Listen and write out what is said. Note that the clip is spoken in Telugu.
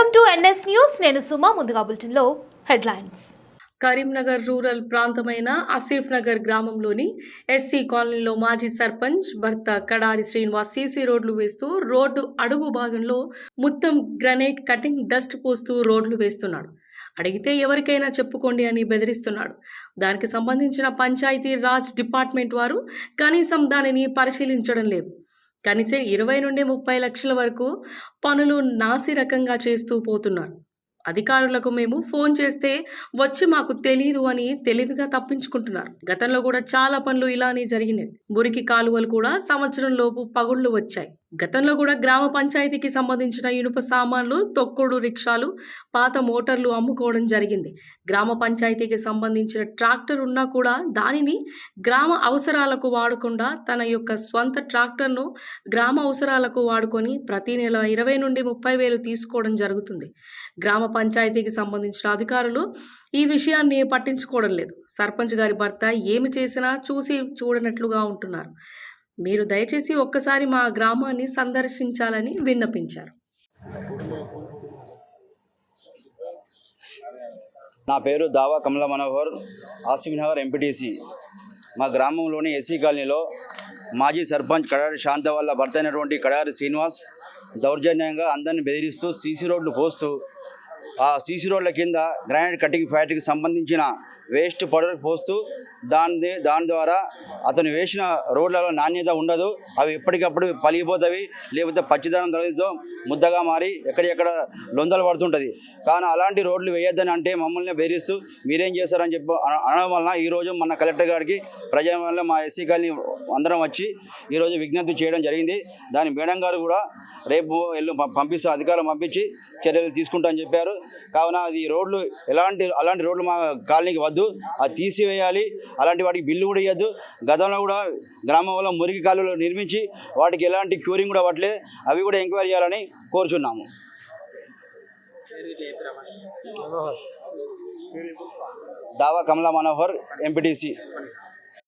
Welcome to NS news. నేను సుమా ముందుగా బులెటిన్లో హెడ్లైన్స్. కరీంనగర్ రూరల్ ప్రాంతమైన ఆసిఫ్ నగర్ గ్రామంలోని ఎస్సీ కాలనీలో మాజీ సర్పంచ్ భర్త కడారి శ్రీనివాస్ సీసీ రోడ్లు వేస్తూ రోడ్డు అడుగు భాగంలో మొత్తం గ్రనైట్ కటింగ్ డస్ట్ పోస్తూ రోడ్లు వేస్తున్నాడు. అడిగితే ఎవరికైనా చెప్పుకోండి అని బెదిరిస్తున్నాడు. దానికి సంబంధించిన పంచాయతీ రాజ్ డిపార్ట్మెంట్ వారు కనీసం దానిని పరిశీలించడం లేదు. కనీసం ఇరవై నుండి ముప్పై లక్షల వరకు పనులు నాసి రకంగా చేస్తూ పోతున్నారు. అధికారులకు మేము ఫోన్ చేస్తే వచ్చి మాకు తెలియదు అని తెలివిగా తప్పించుకుంటున్నారు. గతంలో కూడా చాలా పనులు ఇలానే జరిగినాయి మురికి కాలువలు కూడా సంవత్సరంలోపు పగుళ్ళు వచ్చాయి. గతంలో కూడా గ్రామ పంచాయతీకి సంబంధించిన ఇనుప సామాన్లు తొక్కుడు రిక్షాలు పాత మోటార్లు అమ్ముకోవడం జరిగింది. గ్రామ పంచాయతీకి సంబంధించిన ట్రాక్టర్ ఉన్నా కూడా దానిని గ్రామ అవసరాలకు వాడకుండా తన యొక్క స్వంత ట్రాక్టర్ను గ్రామ అవసరాలకు వాడుకొని ప్రతి నెల ఇరవై నుండి ముప్పై వేలు తీసుకోవడం జరుగుతుంది. గ్రామ పంచాయతీకి సంబంధించిన అధికారులు ఈ విషయాన్ని పట్టించుకోవడం లేదు. సర్పంచ్ గారి భర్త ఏమి చేసినా చూసి చూడనట్లుగా ఉంటున్నారు. మీరు దయచేసి ఒక్కసారి మా గ్రామాన్ని సందర్శించాలని విన్నపించారు. నా పేరు దావా కమల మనోహర్ ఆసిఫ్ నగర్ ఎంపీటీసీ మా గ్రామంలోని ఎస్సీ కాలనీలో మాజీ సర్పంచ్ కడారి శాంత వల్ల భర్త అయినటువంటి కడారి శ్రీనివాస్ దౌర్జన్యంగా అందరిని బెదిరిస్తూ సీసీ రోడ్లు పోస్తూ ఆ సీసీ రోడ్ల కింద గ్రానైట్ కటింగ్ ఫ్యాక్టరీకి సంబంధించిన వేస్ట్ పౌడర్ పోస్తూ దాని దాని ద్వారా అతను వేసిన రోడ్లలో నాణ్యత ఉండదు. అవి ఎప్పటికప్పుడు పలిగిపోతాయి. లేకపోతే పచ్చిదనం తొలగితో ముద్దగా మారి ఎక్కడెక్కడ లొందలు పడుతుంటుంది. కానీ అలాంటి రోడ్లు వేయొద్దని అంటే మమ్మల్ని బెదిరిస్తూ మీరేం చేస్తారని చెప్పి అనడం వలన ఈరోజు మన కలెక్టర్ గారికి ప్రజల వల్ల మా ఎస్సీ కాలనీ అందరం వచ్చి ఈరోజు విజ్ఞప్తి చేయడం జరిగింది. దాని మేడం గారు కూడా రేపు ఎల్లు పంపిస్తూ అధికారులు పంపించి చర్యలు తీసుకుంటా అని చెప్పారు. కావున అది రోడ్లు ఎలాంటి అలాంటి రోడ్లు మా కాలనీకి వద్దు. అది తీసివేయాలి. అలాంటి వాటికి బిల్లు కూడా ఇవ్వద్దు గతంలో కూడా గ్రామంలో మురికి కాలువలు నిర్మించి వాటికి ఎలాంటి క్యూరింగ్ కూడా అవ్వట్లేదు. అవి కూడా ఎంక్వైరీ చేయాలని కోరుచున్నాము. దావా కమలా మనోహర్ ఎంపీటీసీ